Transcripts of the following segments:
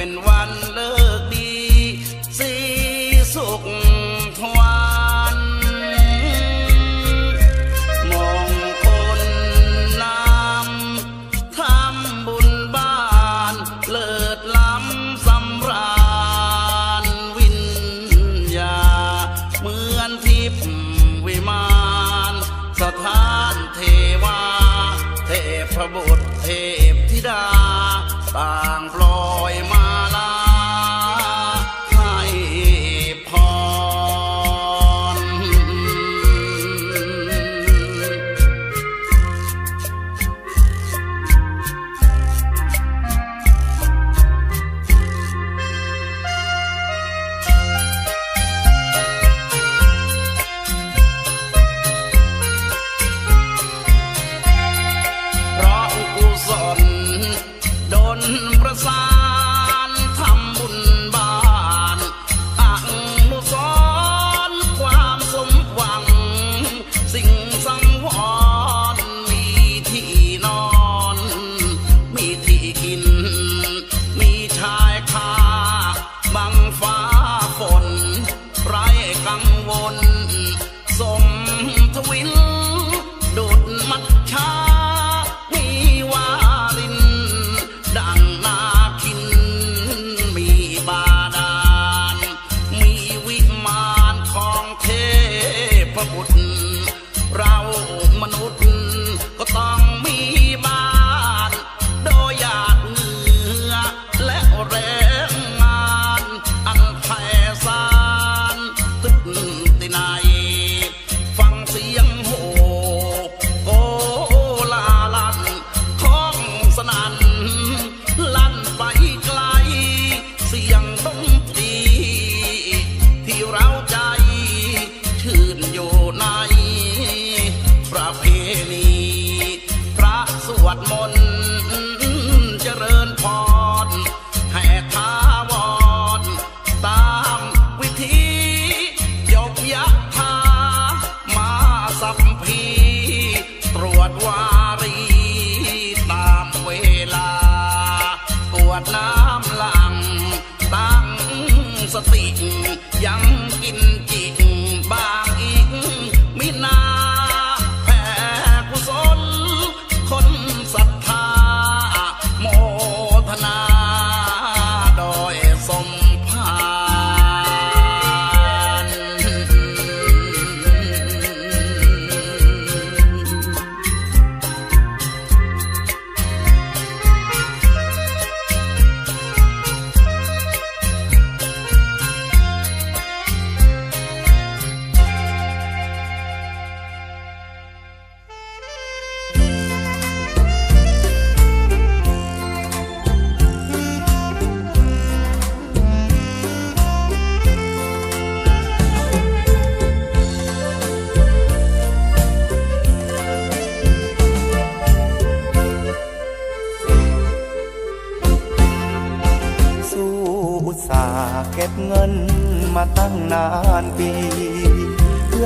and why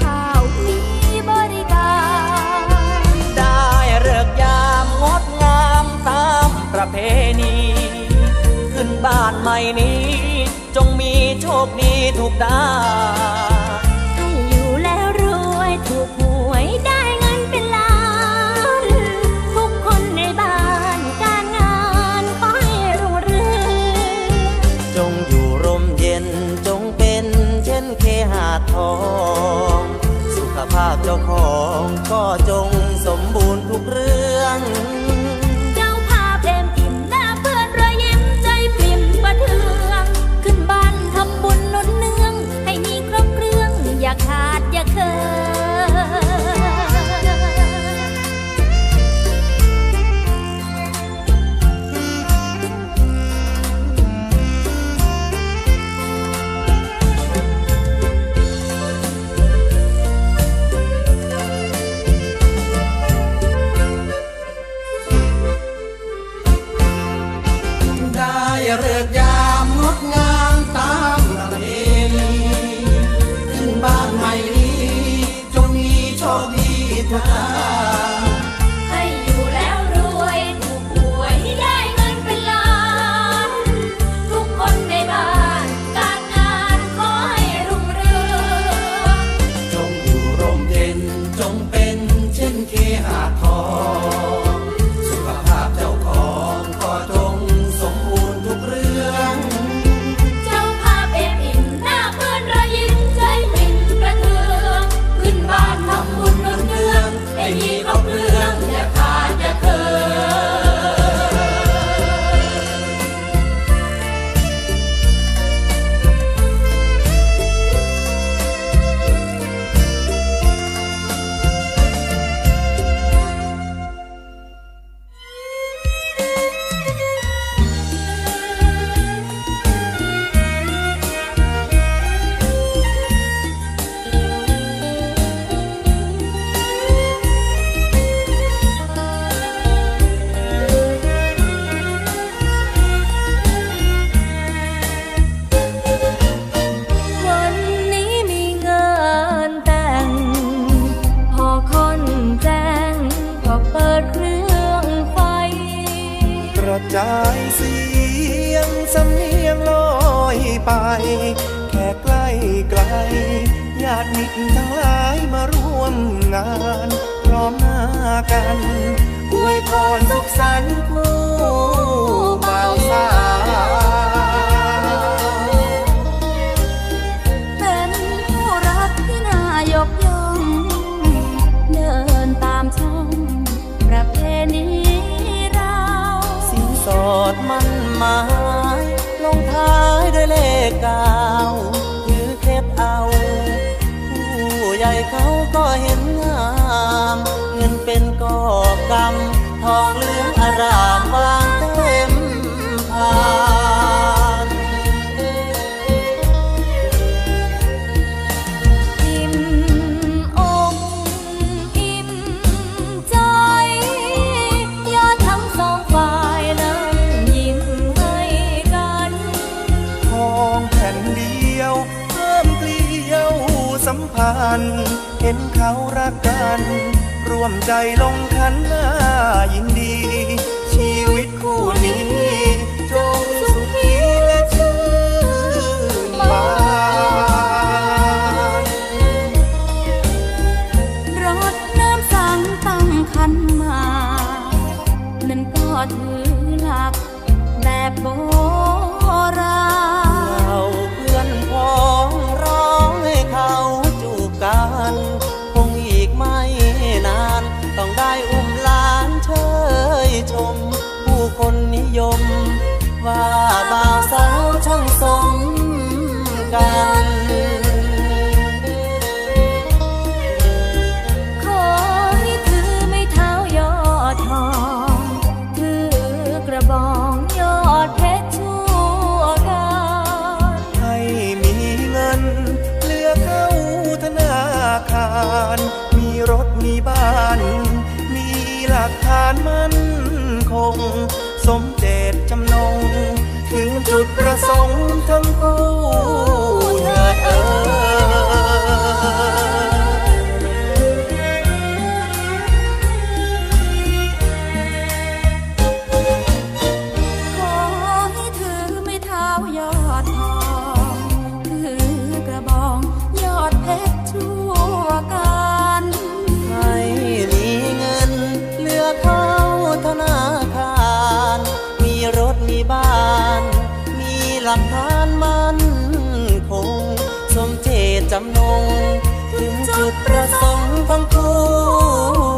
ข้าวมีบริการ ได้เลิกยามงดงามตามประเพณี ขึ้นบ้านใหม่นี้ จงมีโชคดีทุกด้าน เจ้าของก็จง time. love. ทั้งหลายมาร่วมงานพร้อมหน้ากันอวยพรสุขสันต์คู่บ่าวสาว เขาก็เห็นงาม เงินเป็นก่อกรรม ทองเหลืองอาราม เห็นเขารักกัน ร่วมใจลงขันน่ายินดี ชีวิตคู่นี้ น มีหลักฐานมั่นคง สมเด็จจำนง ถึงจุดประสงค์ทั้งคู่เถิเออ หลักฐานมันคง สมเจตจำนง ถึงจุดประสงค์ของคู่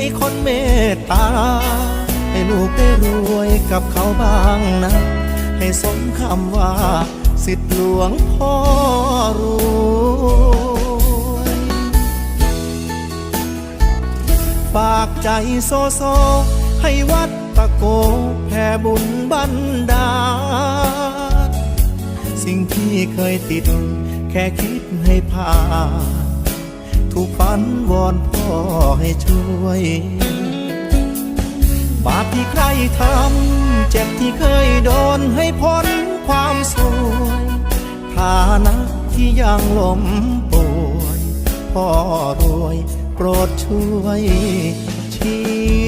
ให้คนเมตตา ให้ลูกได้รวยกับเขาบ้างนะ ให้สมคำว่า สิทธิหลวงพ่อรวยฝากใจโซโซ ให้วัดตะโกแผ่บุญบันดาลสิ่งที่เคยติด แค่คิดให้ผ่าน ฝันวอนพ่อให้ช่วย บาปที่ใครทำ เจ็บที่เคยโดนให้พ้นความสวยฐานะที่ยังล้มป่วย พ่อรวยโปรดช่วยชี้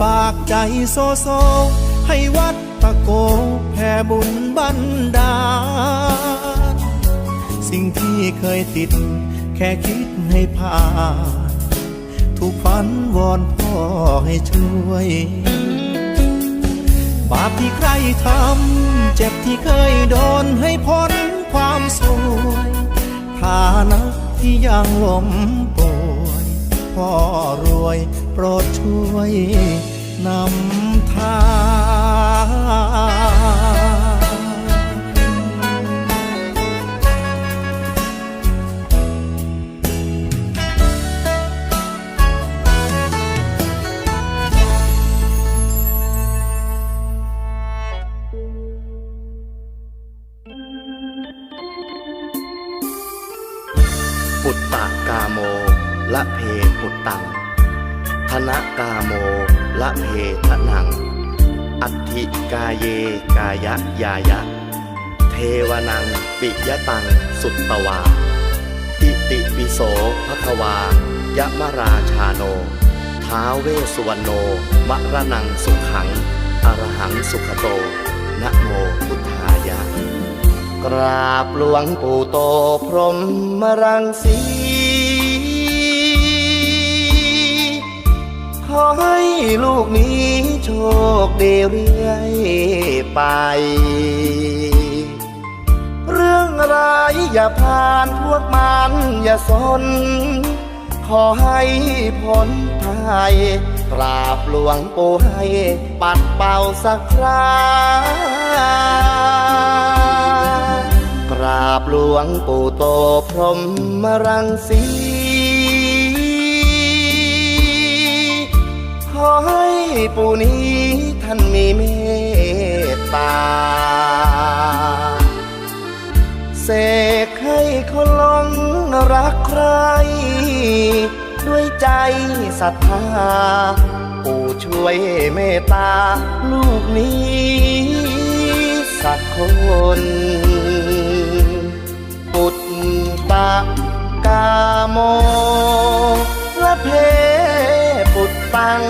ฝากใจโซโซ ให้วัดตะโกแผ่บุญบันดาลสิ่งที่เคยติด แค่คิดให้ผ่านถูกฝันวอนพ่อให้ช่วย บาปที่ใครทำ เจ็บที่เคยโดนให้พ้นความสวยฐานะที่ยังลม วย โปรดช่วยนำทางิกาเย กายะยายะ เทวนังปิยตัง สุตตวา อิติปิโสภควายะมราชาโน ท้าเวสุวรรณโน มรนังสุขัง อรหังสุขโต นะโมพุทธายะ กราบหลวงปู่โตพรหมรังสี ขอให้ลูกนี้โชคดีเรื่อยไป เรื่องร้ายอย่าผ่านพวกมันอย่าสน ขอให้พ้นภัยกราบหลวงปู่ให้ปัดเป่าสักครากราบหลวงปู่โตพรหมรังสี ให้ปู่นี้ท่านมีเมตตา เสกให้คนลงรักใคร ด้วยใจศรัทธา ปู่ช่วยเมตตา ลูกนี้สักคนปุตตะกาโมละเพปุตตัง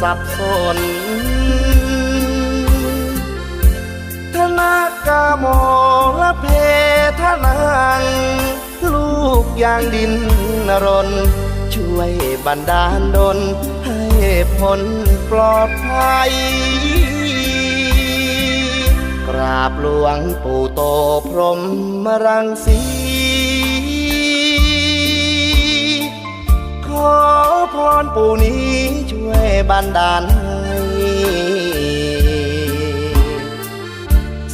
สับสน ธนากาโมละเพทนังลูกยางดินนรน ช่วยบันดาลดลให้พ้นปลอดภัย กราบหลวงปู่โตพรหมรังสี พรปู่นี้ช่วยบันดาลให้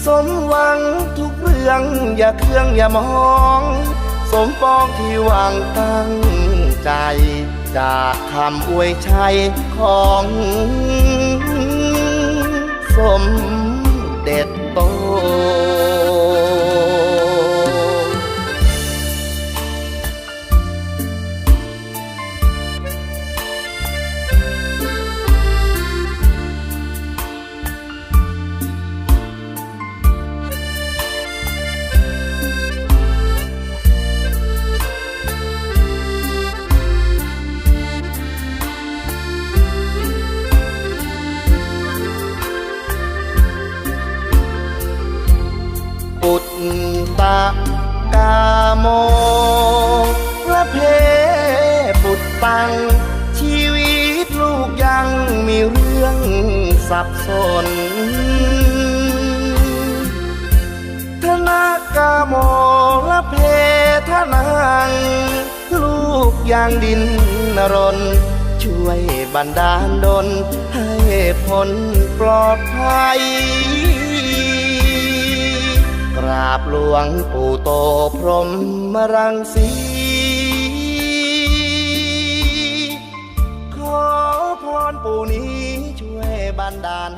สมหวังทุกเรื่องอย่าเครื่องอย่ามอง สมปองที่หวังตั้งใจ จากคำอวยชัยของสมเด็จโต สับสน ธนากาโมละเพทนังลูกยางดินนรน ช่วยบันดาลดลให้พ้นปลอดภัย กราบหลวงปู่โตพรหมรังสีขอพรปู่นี้ ดาล